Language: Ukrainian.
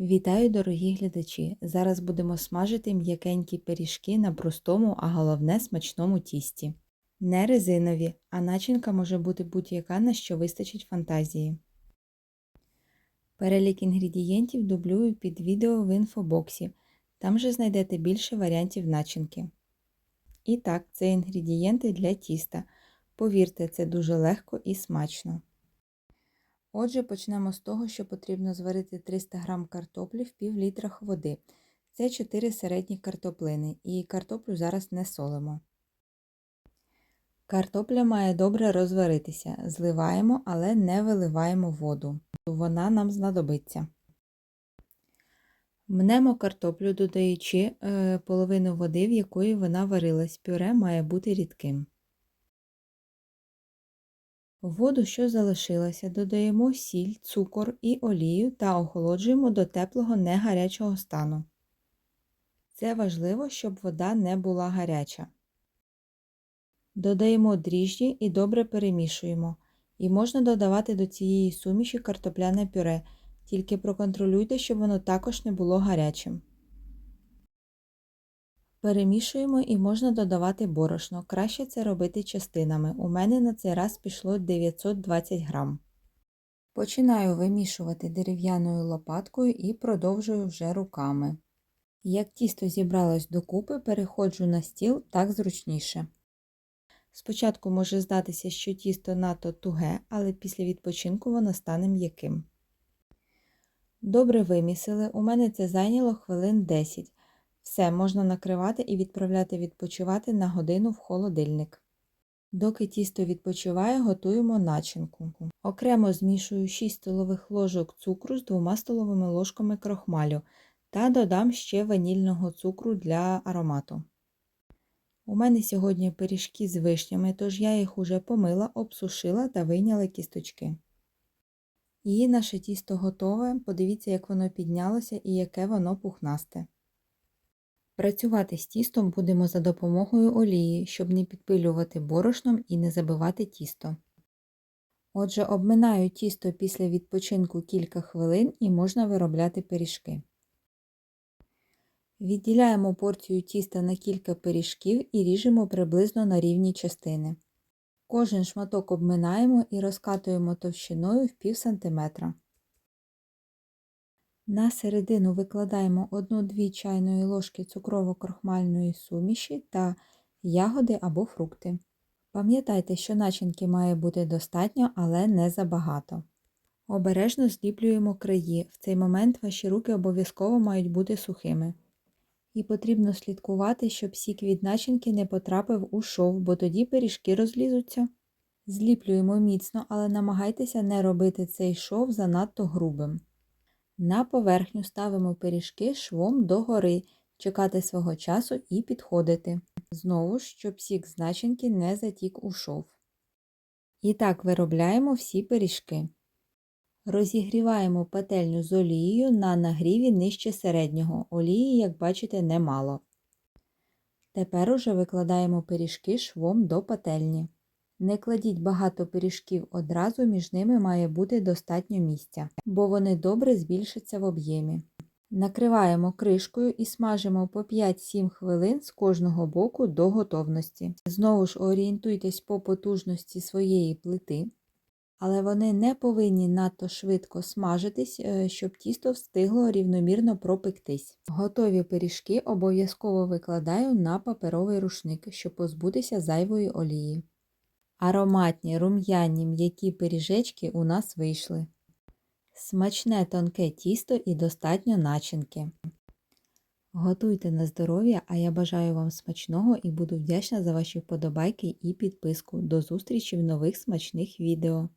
Вітаю, дорогі глядачі! Зараз будемо смажити м'якенькі пиріжки на простому, а головне смачному тісті. Не резинові, а начинка може бути будь-яка, на що вистачить фантазії. Перелік інгредієнтів дублюю під відео в інфобоксі. Там же знайдете більше варіантів начинки. І так, це інгредієнти для тіста. Повірте, це дуже легко і смачно. Отже, почнемо з того, що потрібно зварити 300 г картоплі в пів літрах води. Це 4 середні картоплини, і картоплю зараз не солимо. Картопля має добре розваритися. Зливаємо, але не виливаємо воду. Вона нам знадобиться. Мнемо картоплю, додаючи е, половину води, в якої вона варилась. Пюре має бути рідким. В воду, що залишилася, додаємо сіль, цукор і олію та охолоджуємо до теплого негарячого стану. Це важливо, щоб вода не була гаряча. Додаємо дріжджі і добре перемішуємо. І можна додавати до цієї суміші картопляне пюре, тільки проконтролюйте, щоб воно також не було гарячим. Перемішуємо і можна додавати борошно. Краще це робити частинами. У мене на цей раз пішло 920 грам. Починаю вимішувати дерев'яною лопаткою і продовжую вже руками. Як тісто зібралось докупи, переходжу на стіл так зручніше. Спочатку може здатися, що тісто надто туге, але після відпочинку воно стане м'яким. Добре вимісили, у мене це зайняло хвилин 10. Все, можна накривати і відправляти відпочивати на годину в холодильник. Доки тісто відпочиває, готуємо начинку. Окремо змішую 6 столових ложок цукру з 2 столовими ложками крохмалю та додам ще ванільного цукру для аромату. У мене сьогодні пиріжки з вишнями, тож я їх уже помила, обсушила та вийняла кісточки. І наше тісто готове. Подивіться, як воно піднялося і яке воно пухнасте. Працювати з тістом будемо за допомогою олії, щоб не підпилювати борошном і не забивати тісто. Отже, обминаю тісто після відпочинку кілька хвилин і можна виробляти пиріжки. Відділяємо порцію тіста на кілька пиріжків і ріжемо приблизно на рівні частини. Кожен шматок обминаємо і розкатуємо товщиною в пів сантиметра. На середину викладаємо 1-2 чайної ложки цукрово-крохмальної суміші та ягоди або фрукти. Пам'ятайте, що начинки має бути достатньо, але не забагато. Обережно зліплюємо краї. В цей момент ваші руки обов'язково мають бути сухими. І потрібно слідкувати, щоб сік від начинки не потрапив у шов, бо тоді пиріжки розлізуться. Зліплюємо міцно, але намагайтеся не робити цей шов занадто грубим. На поверхню ставимо пиріжки швом догори, чекати свого часу і підходити. Знову щоб сік з не затік у шов. І так виробляємо всі пиріжки. Розігріваємо пательню з олією на нагріві нижче середнього. Олії, як бачите, немало. Тепер уже викладаємо пиріжки швом до пательні. Не кладіть багато пиріжків одразу, між ними має бути достатньо місця, бо вони добре збільшаться в об'ємі. Накриваємо кришкою і смажимо по 5-7 хвилин з кожного боку до готовності. Знову ж орієнтуйтесь по потужності своєї плити, але вони не повинні надто швидко смажитись, е, щоб тісто встигло рівномірно пропектись. Готові пиріжки обов'язково викладаю на паперовий рушник, щоб позбутися зайвої олії. Ароматні, рум'яні, м'які пиріжечки у нас вийшли. Смачне тонке тісто і достатньо начинки. Готуйте на здоров'я, а я бажаю вам смачного і буду вдячна за ваші вподобайки і підписку. До зустрічі в нових смачних відео.